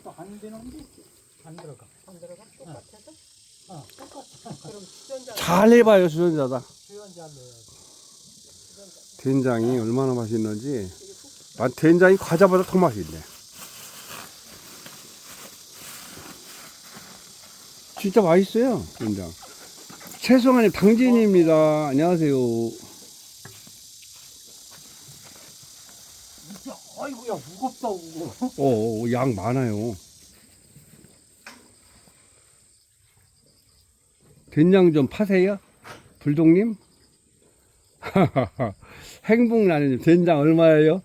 이것도 안 되는데 안 들어가. 안 들어가? 똑같아서? 어, 똑같아. 그럼 주전자 잘 해봐요 주전자다. 수연자로 해야지. 된장이 얼마나 맛있는지. 난 된장이 과자보다 더 맛있네. 진짜 맛있어요 된장. 최송환님 당진입니다. 안녕하세요. 진짜 아이고야 무겁다 무거워. 어, 어, 양 많아요. 된장 좀 파세요? 불독님? 행복나는 된장 얼마예요?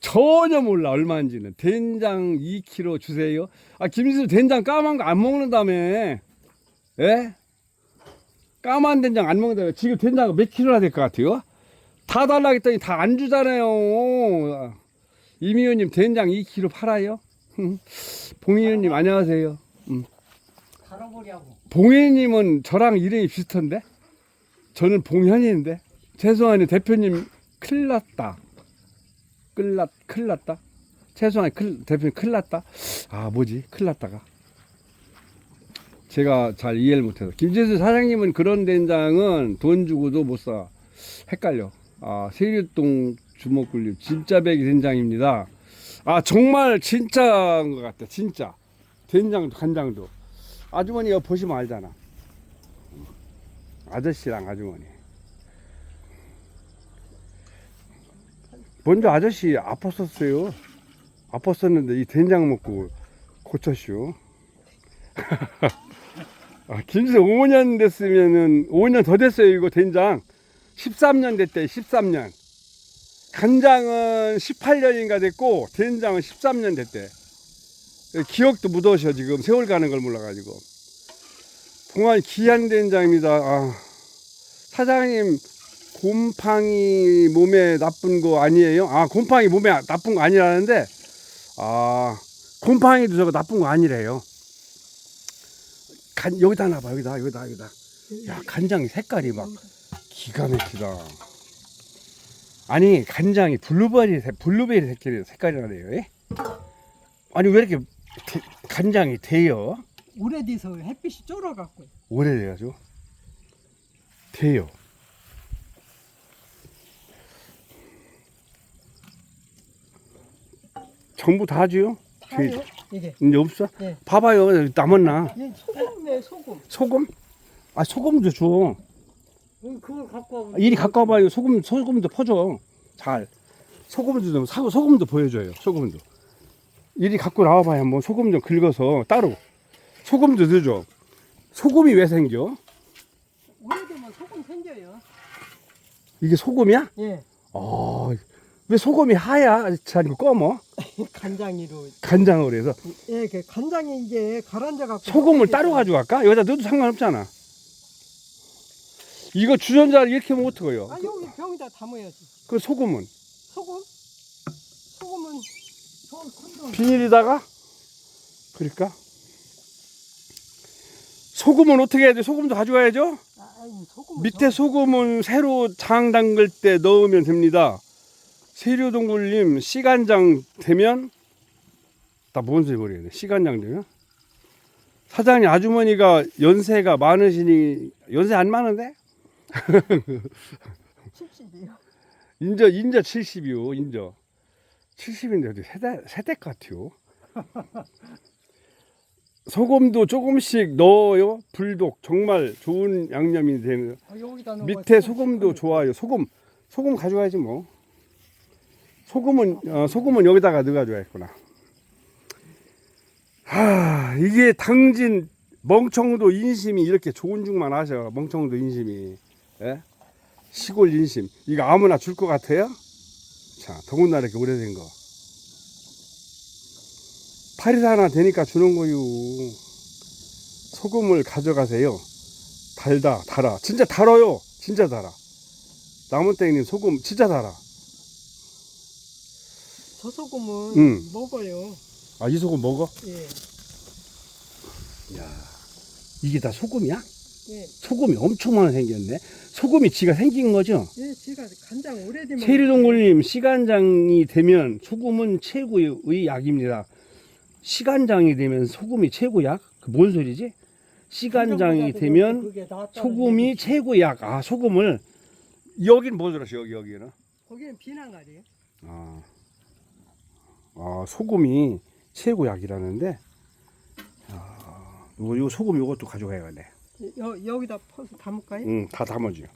전혀 몰라 얼마인지는 된장 2kg 주세요. 아 김수 된장 까만 거 안 먹는다며? 예? 까만 된장 안 먹는다며? 지금 된장 몇 킬로나 될 것 같아요? 다 달라 했더니 다 안 주잖아요. 이미호님 된장 2kg 팔아요? 봉희님 안녕하세요. 팔아보려고. 봉희님은 저랑 이름이 비슷한데? 저는 봉현이인데? 최소한이 대표님 큰일 났다. 큰일 났, 큰일 났다? 최소한이 큰, 대표님 큰일 났다? 아, 뭐지? 큰일 났다가. 제가 잘 이해를 못해서. 김재수 사장님은 그런 된장은 돈 주고도 못 사. 헷갈려. 아, 세류동 주먹굴림 진짜 배기 된장입니다. 아, 정말 진짜인 것 같아. 진짜. 된장도 간장도. 아주머니 이거 보시면 알잖아. 아저씨랑 아주머니. 먼저 아저씨 아팠었어요. 아팠었는데 이 된장 먹고 고쳤슈. 아, 김수 5년 됐으면은 5년 더 됐어요. 이거 된장. 13년 됐대. 13년. 간장은 18년인가 됐고 된장은 13년 됐대. 기억도 묻어셔 지금 세월 가는 걸 몰라가지고. 봉안 귀한 된장입니다. 아, 사장님 곰팡이 몸에 나쁜 거 아니에요? 아 곰팡이 몸에 나쁜 거 아니라는데 아 곰팡이도 저거 나쁜 거 아니래요. 간 여기다 놔봐 여기다 여기다 여기다. 야 간장 색깔이 막 기가 막히다. 아니 간장이 블루베리 색- 블루베리 색깔이 색깔이 나네요. 예? 아니 왜 이렇게 대- 간장이 돼요? 오래돼서 햇빛이 쫄아갖고 오래돼가지고 돼요. 전부 다 줘요? 아요 이게 이제 없어? 네. 봐봐요 남았나? 이 소금에 소금 소금? 아 소금도 줘. 응, 그걸 갖고 와보 이리 갖고 와봐요. 소금 소금도 퍼줘. 잘. 소금도 좀 사고 소금도 보여줘요. 소금도. 이리 갖고 나와봐요. 한번 소금 좀 긁어서 따로. 소금도 넣어줘. 소금이 왜 생겨? 오래되면 소금 생겨요 이게 소금이야? 예 아, 왜 소금이 하야? 자리고 검어? 간장이로 간장으로 해서. 예, 그 간장이 이게 가라앉아 갖고 소금을 따로 가지고 갈까? 여기다 넣어도 상관없잖아. 이거 주전자를 이렇게 하면 어떡해요? 아 여기 병에다 담아야지 그 소금은? 소금 소금은 저 비닐에다가? 그러니까? 소금은 어떻게 해야 돼? 소금도 가져와야죠? 아니 소금 밑에 소금은 새로 장 담글 때 넣으면 됩니다. 세류동굴님 시간장 되면 나 뭔 소리 모르겠네. 시간장 되면 사장님 아주머니가 연세가 많으시니 연세 안 많은데? 70이요 인저 인저 70이요. 인저 70인데 어디 세대 세대 같아요. 소금도 조금씩 넣어요. 불독 정말 좋은 양념이 되는. 아, 여기다 넣어 밑에 소금도 좋아요. 소금 소금 가져와야지 뭐. 소금은 어, 소금은 여기다가 넣어가줘야겠구나. 하 이게 당진 멍청도 인심이 이렇게 좋은 죽만 하셔. 멍청도 인심이 예? 시골 인심 이거 아무나 줄 것 같아요? 자 더군다나 이렇게 오래된 거. 파리사 하나 되니까 주는 거요. 소금을 가져가세요. 달다 달아 진짜 달아요 진짜 달아 나무땡님 소금 진짜 달아 저 소금은 응. 먹어요 아 이 소금 먹어? 예 이게 다 소금이야? 예, 소금이 엄청 많이 생겼네 소금이 지가 생긴 거죠? 예, 제가 간장 오래되면 세리동굴님 시간장이 되면 소금은 최고의 약입니다 시간장이 되면 소금이 최고 약? 그 뭔 소리지? 시간장이 되면 소금이 얘기지. 최고 약. 아 소금을 여긴 뭐 들었어 여기 여기는? 거기는 비난가리예요. 아, 아 소금이 최고 약이라는데. 아, 요거, 요거 소금 요것도 가져가야 돼. 여, 여기다 퍼서 담을까요? 응, 다 담아줘요.